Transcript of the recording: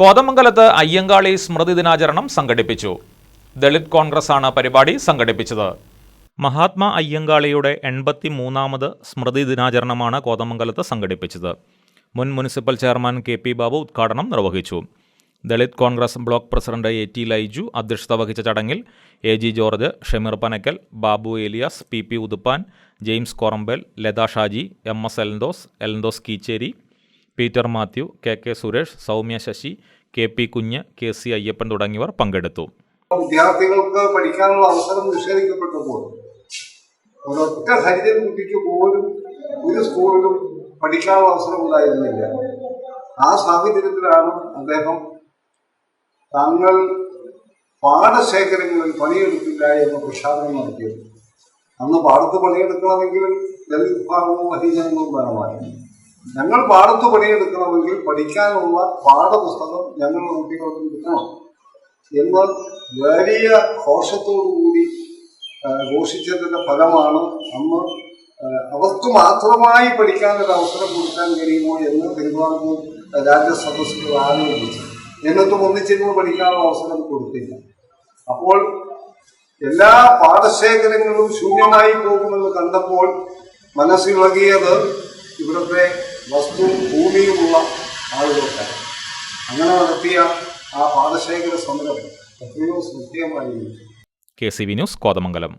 കോതമംഗലത്ത് അയ്യങ്കാളി സ്മൃതി ദിനാചരണം സംഘടിപ്പിച്ചു. ദളിത് കോൺഗ്രസ് ആണ് പരിപാടി സംഘടിപ്പിച്ചത്. മഹാത്മാ അയ്യങ്കാളിയുടെ എൺപത്തി മൂന്നാമത് സ്മൃതി ദിനാചരണമാണ് കോതമംഗലത്ത് സംഘടിപ്പിച്ചത്. മുൻ municipal chairman K P Babu ഉദ്ഘാടനം നിർവഹിച്ചു. Dalit Congress block president A T Laiju അധ്യക്ഷത വഹിച്ച ചടങ്ങിൽ A G George Shameer Panakkal Babu Elias P P Uthuppan James Korambel Latha Shaji M S Eldose Eldose Keecheri Peter Mathew K K Suresh Soumya Sasi K P Kunju K C Ayyappan തുടങ്ങിയവർ പങ്കെടുത്തു. വിദ്യാർത്ഥികൾക്ക് പഠിക്കാനുള്ള അവസരം നിഷേധിക്കപ്പെട്ടപ്പോൾ ഒരൊറ്റ ഹരിജൻ കുട്ടിക്ക് പോലും ഒരു സ്കൂളിലും പഠിക്കാനുള്ള അവസരം ഉണ്ടായിരുന്നില്ല. ആ സാഹചര്യത്തിലാണ് അദ്ദേഹം തങ്ങൾ പാടശേഖരങ്ങളിൽ പണിയെടുക്കില്ല എന്ന പ്രഖ്യാപനം നടത്തിയത്. അന്ന് പാടത്ത് പണിയെടുക്കണമെങ്കിൽ ദളിത് വിഭാഗവും ഹരിജനങ്ങളും വേണമായിരുന്നു ഞങ്ങൾ പാടത്ത് പണിയെടുക്കണമെങ്കിൽ പഠിക്കാനുള്ള പാഠപുസ്തകം ഞങ്ങളുടെ കുട്ടികൾക്ക് കിട്ടണം. എന്ന് വലിയ ഘോഷത്തോടുകൂടി ഘോഷിച്ചതിന്റെ ഫലമാണ് അന്ന് അവർക്ക് മാത്രമായി പഠിക്കാനൊരു അവസരം കൊടുക്കാൻ കഴിയുമോ എന്ന് തിരുവിതാംകൂർ രാജ്യസദസ്സുകൾ ആലോചിച്ചു എന്നിട്ടും ഒന്നിച്ചിരുന്ന് പഠിക്കാനുള്ള അവസരം കൊടുത്തില്ല. അപ്പോൾ എല്ലാ പാഠശേഖരങ്ങളും ശൂന്യമായി പോകുമെന്ന് കണ്ടപ്പോൾ മനസ്സിളകിയത് ഇവിടുത്തെ വസ്തു ഭൂമിയുമുള്ള ആളുകളൊക്കെ അങ്ങനെ നടത്തിയ ആ പാദശേഖര സമരം എത്രയോ ശ്രദ്ധേയമായിരുന്നു K C V news Kothamangalam.